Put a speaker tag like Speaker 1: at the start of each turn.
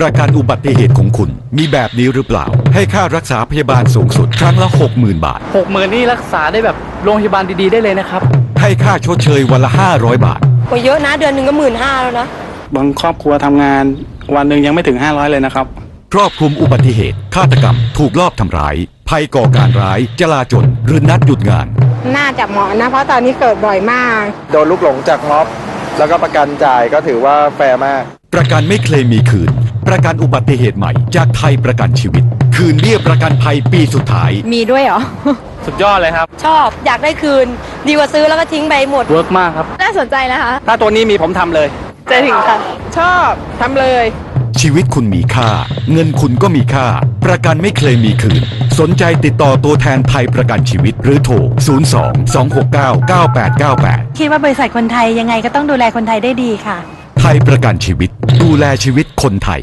Speaker 1: ประกันอุบัติเหตุของคุณ มีแบบนี้หรือเปล่า ให้ค่ารักษาพยาบาลสูงสุด ครั้งละ 60,000 บาท
Speaker 2: หกหมื่นนี่รักษาได้แบบโรงพยาบาลดีๆได้เลยนะครับ
Speaker 1: ให้ค่าชดเชยวันละ 500 บาท
Speaker 3: ก็เยอะนะเดือนหนึ่งก็หมื่นห้าแล้วนะ
Speaker 4: บางครอบครัวทำงานวันหนึ่งยังไม่ถึง 500 เลยนะครับ
Speaker 1: ครอบคลุมอุบัติเหตุ ฆาตกรรม ถูกลอบทำร้าย ภัยก่อการร้าย จลาจลหรือนัดหยุดงาน
Speaker 5: น่าจะเหมาะนะ เพราะตอนนี้เกิดบ่อยมาก
Speaker 6: โดนลูกหลงจากม็อบ แล้วก็ประกันจ่ายก็ถือว่าแฟร์มาก
Speaker 1: ประกันไม่เคลมมีคืน ประกันอุบัติเหตุใหม่จากไทยประกันชีวิต คืนเบี้ยประกันภัยปีสุดท้าย
Speaker 5: มีด้วยเหรอ
Speaker 2: สุดยอดเลยครับ
Speaker 3: ชอบอยากได้คืน ดีกว่าซื้อแล้วก็ทิ้งไปหมด
Speaker 2: เวิร์กมากครับ
Speaker 5: น่าสนใจนะคะ
Speaker 4: ถ้าตัวนี้มีผมทำเลย
Speaker 5: ใจถึงค่ะ ชอบทำเลย
Speaker 1: ชีวิตคุณมีค่า เงินคุณก็มีค่า ประกันไม่เคลมมีคืน สนใจติดต่อตัวแทนไทยประกันชีวิตหรือโทร 02 269 9898
Speaker 7: คิดว่าบริษัทคนไทยยังไงก็ต้องดูแลคนไทยได้ดีค่ะ
Speaker 1: ไทยประกันชีวิต ดูแลชีวิตคนไทย